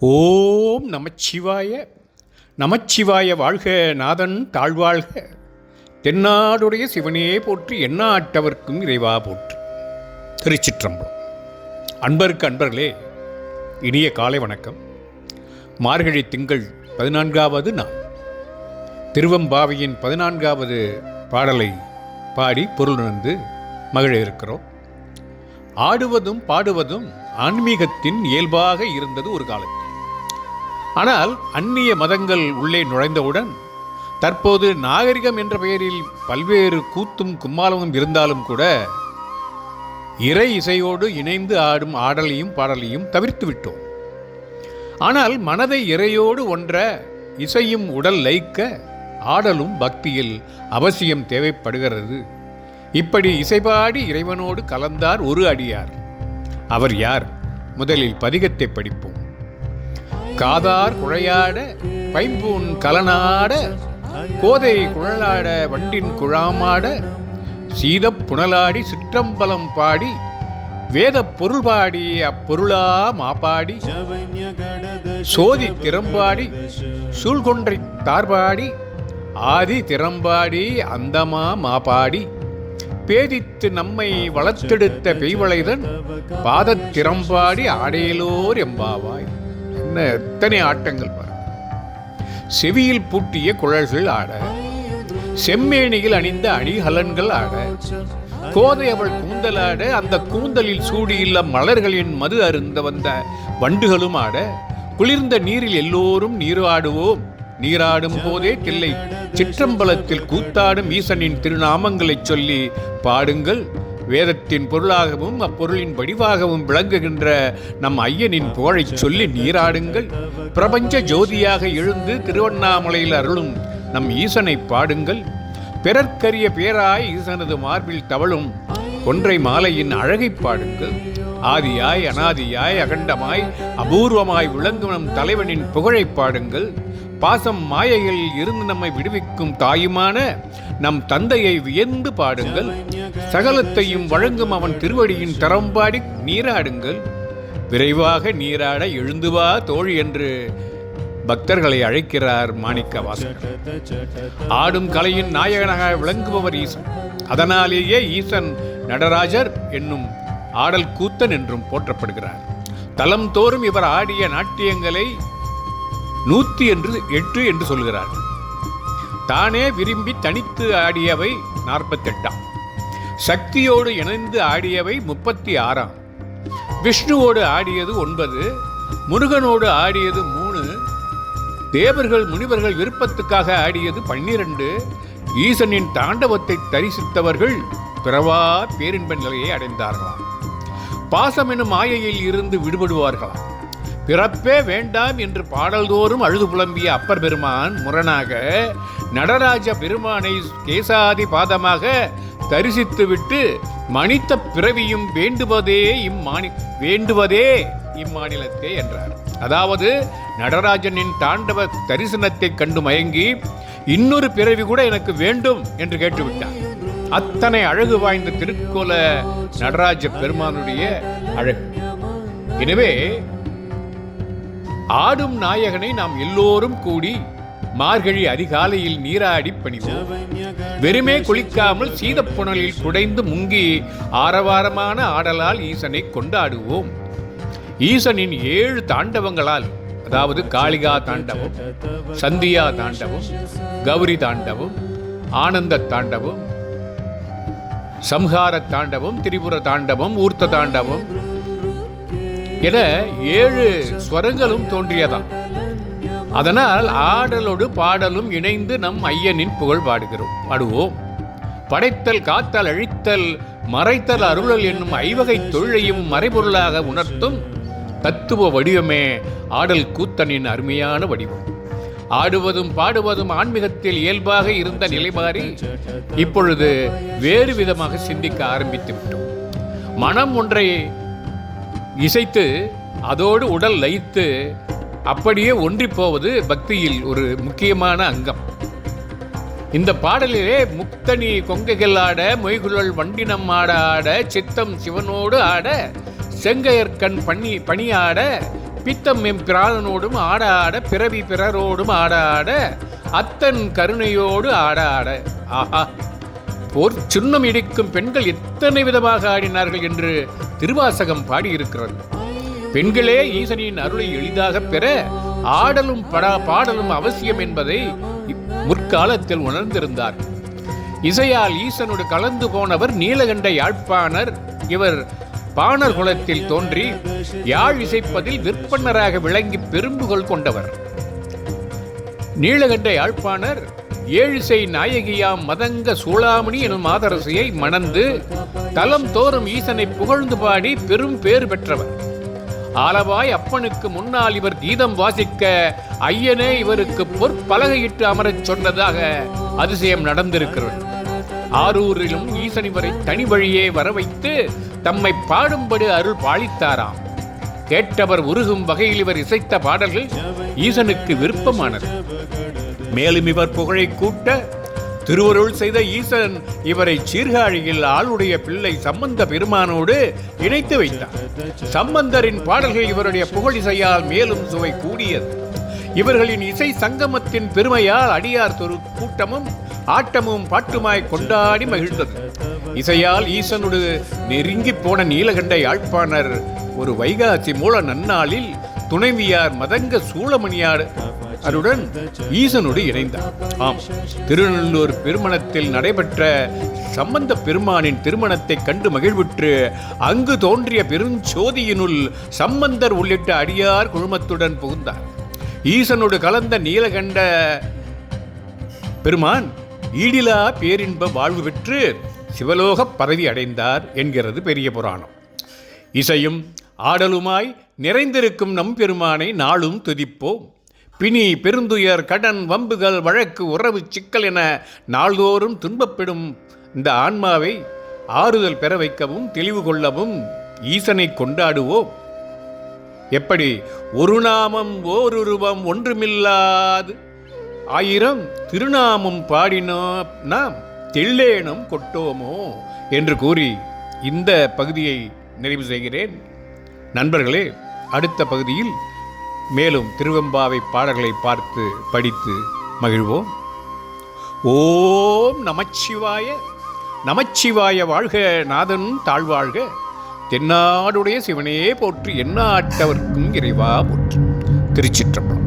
ஓம் நமச்சிவாய நமச்சிவாய வாழ்க நாதன் தாழ்வாழ்க. தென்னாடுடைய சிவனையே போற்றி எண்ணாட்டவர்க்கும் இறைவா போற்று. திருச்சிற்றம்பலம். அன்பருக்கு அன்பர்களே இனிய காலை வணக்கம். மார்கழி திங்கள் பதினான்காவது நாள். திருவம்பாவையின் பதினான்காவது பாடலை பாடி பொருளுணர்ந்து மகிழ இருக்கிறோம். ஆடுவதும் பாடுவதும் ஆன்மீகத்தின் இயல்பாக இருந்தது ஒரு காலத்தில். ஆனால் அந்நிய மதங்கள் உள்ளே நுழைந்தவுடன் தற்போது நாகரிகம் என்ற பெயரில் பல்வேறு கூத்தும் கும்மாளமும் இருந்தாலும் கூட இறை இசையோடு இணைந்து ஆடும் ஆடலையும் பாடலையும் தவிர்த்து விட்டோம். ஆனால் மனதை இறையோடு ஒன்ற இசையும் உடல் லைக்க ஆடலும் பக்தியில் அவசியம் தேவைப்படுகிறது. இப்படி இசைபாடி இறைவனோடு கலந்தார் ஒரு அடியார். அவர் யார்? முதலில் பதிகத்தை படிப்போம். காதார் குழையாட பைம்பூன் கலனாட கோதை குழலாட வண்டின் குழாமாட சீதப் புனலாடி சிற்றம்பலம் பாடி வேத பொருள் பாடி அப்பொருளா மாப்பாடி சோதி திறம்பாடி சூழ்கொன்றை தார்பாடி ஆதி திறம்பாடி அந்தமா மாப்பாடி பேதித்து நம்மை வளர்த்தெடுத்த பெய்வளைதன் பாதத் திறம்பாடி ஆடையிலோர் எம்பாவாய். இன்னும் எத்தனை ஆட்டங்கள் பாருங்க செவியில் பூட்டிய குழல்கள் ஆட செம்மேனியில் அணிந்த அணிகலன்கள் ஆட கோதை அவள் கூந்தலாட அந்த கூந்தலில் சூடியுள்ள மலர்களின் மது அருந்த வந்த வண்டுகளும் ஆட குளிர்ந்த நீரில் எல்லோரும் நீராடுவோம். நீராடும் போதே தில்லை சிற்றம்பலத்தில் கூத்தாடும் ஈசனின் திருநாமங்களைச் சொல்லி பாடுங்கள். வேதத்தின் பொருளாகவும் அப்பொருளின் வடிவாகவும் விளங்குகின்ற நம் ஐயனின் புகழைச் சொல்லி நீராடுங்கள். பிரபஞ்ச ஜோதியாக எழுந்து திருவண்ணாமலையில் அருளும் நம் ஈசனை பாடுங்கள். பிறர்க்கரிய பேராய் ஈசனது மார்பில் தவழும் ஒன்றை மாலையின் அழகை பாடுங்கள். ஆதியாய் அனாதியாய் அகண்டமாய் அபூர்வமாய் விளங்கும் நம் தலைவனின் புகழை பாடுங்கள். பாசம் மாயையில் இருந்து நம்மை விடுவிக்கும் தாயுமான நம் தந்தையை வியந்து பாடுங்கள். சகலத்தையும் வழங்கும் அவன் திருவடியின் தரம்பாடி நீராடுங்கள். விரைவாக நீராட எழுந்து வா தோழி என்று பக்தர்களை அழைக்கிறார் மாணிக்க வாசகர் ஆடும் கலையின் நாயகனாக விளங்குபவர் ஈசன். அதனாலேயே ஈசன் நடராஜர் என்னும் ஆடல் கூத்தன் என்றும் போற்றப்படுகிறார். தலம் தோறும் இவர் ஆடிய நாட்டியங்களை நூற்றி என்று எட்டு என்று சொல்கிறார். தானே விரும்பி தனித்து ஆடியவை நாற்பத்தெட்டாம். சக்தியோடு இணைந்து ஆடியவை முப்பத்தி ஆறாம் விஷ்ணுவோடு ஆடியது ஒன்பது முருகனோடு ஆடியது மூணு தேவர்கள் முனிவர்கள் விருப்பத்துக்காக ஆடியது பன்னிரண்டு ஈசனின் தாண்டவத்தை தரிசித்தவர்கள் பிறவா பேரின்ப நிலையை அடைந்தார்களாம். பாசம் எனும் மாயையில் இருந்து விடுபடுவார்களாம். பிறப்பே வேண்டாம் என்று பாடல்தோறும் அழுது புலம்பிய அப்பர் பெருமான் முரணாக நடராஜ பெருமானை கேசாதி பாதமாக தரிசித்துவிட்டு மனித பிறவியும் வேண்டுவதே இம்மானி வேண்டுவதே இம்மாநிலத்தே என்றார். அதாவது நடராஜனின் தாண்டவ தரிசனத்தை கண்டு மயங்கி இன்னொரு பிறவி கூட எனக்கு வேண்டும் என்று கேட்டுவிட்டார். அத்தனை அழகு வாய்ந்த திருக்கோல நடராஜ பெருமானுடைய அழகு. எனவே ஆடும் நாயகனை நாம் எல்லோரும் கூடி மார்கழி அதிகாலையில் நீராடி பணிவோம். வெறுமே குளிக்காமல் சீதப்புணலில் குடைந்து முங்கி ஆரவாரமான ஆடலால் ஈசனை கொண்டாடுவோம். ஈசனின் ஏழு தாண்டவங்களால் அதாவது காளிகா தாண்டவம் சந்தியா தாண்டவம் கௌரி தாண்டவம் ஆனந்த தாண்டவம் சம்ஹார தாண்டவம் திரிபுர தாண்டவம் ஊர்த்த தாண்டவம் என ஏழு ஸ்வரங்களும் தோன்றியதாம். அதனால் ஆடலோடு பாடலும் இணைந்து நம் ஐயனின் புகழ் பாடுகிறோம். பாடுவோம். படைத்தல் காத்தல் அழித்தல் மறைத்தல் அருளல் என்னும் ஐவகை தொழிலையும் மறைபொருளாக உணர்த்தும் தத்துவ வடிவமே ஆடல் கூத்தனின் அருமையான வடிவம். ஆடுவதும் பாடுவதும் ஆன்மீகத்தில் இயல்பாக இருந்த நிலை மாறி இப்பொழுது வேறு விதமாக சிந்திக்க ஆரம்பித்து விட்டோம். மனம் ஒன்றை இசைத்து அதோடு உடல் லயித்து அப்படியே ஒன்றி போவது பக்தியில் ஒரு முக்கியமான அங்கம். இந்த பாடலிலே முக்தனி கொங்கைகள் ஆட மொய்குழல் வண்டினம் ஆட ஆட சித்தம் சிவனோடு ஆட செங்கையர்கண் பண்ணி பணியாட பித்தம் எம் பிராணனோடும் ஆட ஆட பிறவி பிறரோடும் ஆட ஆட அத்தன் கருணையோடு ஆட ஆட. ஆஹா. போர் சுண்ணம் இடிக்கும் பெண்கள் எத்தனை விதமாக ஆடினார்கள் என்று திருவாசகம் பாடியிருக்கிறது. பெண்களே ஈசனின் அருளை எளிதாக பெற ஆடலும் படா பாடலும் அவசியம் என்பதை முற்காலத்தில் உணர்ந்திருந்தார். இசையால் ஈசனோடு கலந்து போனவர் நீலகண்ட யாழ்ப்பாணர் இவர் பாணர் குலத்தில் தோன்றி யாழ் இசைப்பதில் விற்பனராக விளங்கி பெரும்புகழ் கொண்டவர். நீலகண்ட யாழ்ப்பாணர் ஏழிசை நாயகியாம் மதங்க சூளாமணி எனும் மாதரசியை மணந்து தலம் தோறும் ஈசனை புகழ்ந்து பாடி பெரும் பேறு பெற்றவர். ஆலவாய் அப்பனுக்கு முன்னால் இவர் கீதம் வாசிக்க ஐயனே இவருக்கு பொற்பலகையிட்டு அமரச் சொன்னதாக அதிசயம் நடந்திருக்கிறது. ஆரூரிலும் ஈசன் இவரை தனி வழியே வர வைத்து தம்மை பாடும்படி அருள் பாலித்தாராம். கேட்டவர் உருகும் வகையில் இவர் இசைத்த பாடல்கள் ஈசனுக்கு விருப்பமானது. மேலும் இவர் புகழை கூட்ட திருவருள் செய்த ஈசன் இவரை சீர்காழியில் ஆளுடைய பிள்ளை சம்பந்த பெருமானோடு இணைத்து வைத்தார். சம்பந்தரின் பாடல்கள் இவருடைய புகழிசையால் மேலும் சுவை கூடியது. இவர்களின் இசை சங்கமத்தின் பெருமையால் அடியார் தொரு கூட்டமும் ஆட்டமும் பாட்டுமாய் கொண்டாடி மகிழ்ந்தது. இசையால் ஈசனோடு நெருங்கி போன நீலகண்ட யாழ்ப்பாணர் ஒரு வைகாசி மூல நன்னாளில் துணைவியார் மதங்க சூளமணியார் அருடன் ஈசனோடு இணைந்தார். ஆம் திருநெல்லூர் பெருமணத்தில் நடைபெற்ற சம்பந்த பெருமானின் திருமணத்தை கண்டு மகிழ்வுற்று அங்கு தோன்றிய பெருஞ்சோதியினுள் சம்பந்தர் உள்ளிட்ட அடியார் குழுமத்துடன் புகுந்தார். ஈசனோடு கலந்த நீலகண்ட பெருமான் ஈடிலா பேரின்ப வாழ்வு பெற்று சிவலோக பரவி அடைந்தார் என்கிறது பெரிய புராணம். இசையும் ஆடலுமாய் நிறைந்திருக்கும் நம் பெருமானை நாளும் துதிப்போம். பிணி பெருந்துயர் கடன் வம்புகள் வழக்கு உறவு சிக்கல் என நாள்தோறும் துன்பப்படும் இந்த ஆன்மாவை ஆறுதல் பெற வைக்கவும் தெளிவு கொள்ளவும் ஈசனை கொண்டாடுவோம். எப்படி? ஒரு நாமம் ஓருருவம் ஒன்றுமில்லாது. ஆயிரம் திருநாமம் பாடினோம் நாம். தில்லேனும் கொட்டோமோ என்று கூறி இந்த பகுதியை நிறைவு செய்கிறேன். நண்பர்களே அடுத்த பகுதியில் மேலும் திருவெம்பாவை பாடல்களை பார்த்து படித்து மகிழ்வோம். ஓம் நமச்சிவாய நமச்சிவாய வாழ்க நாதன் தாழ்வாழ்க. தென்னாடுடைய சிவனே போற்றி எண்ணாட்டவர்க்கும் இறைவா போற்று. திருச்சிற்றம்பலம்.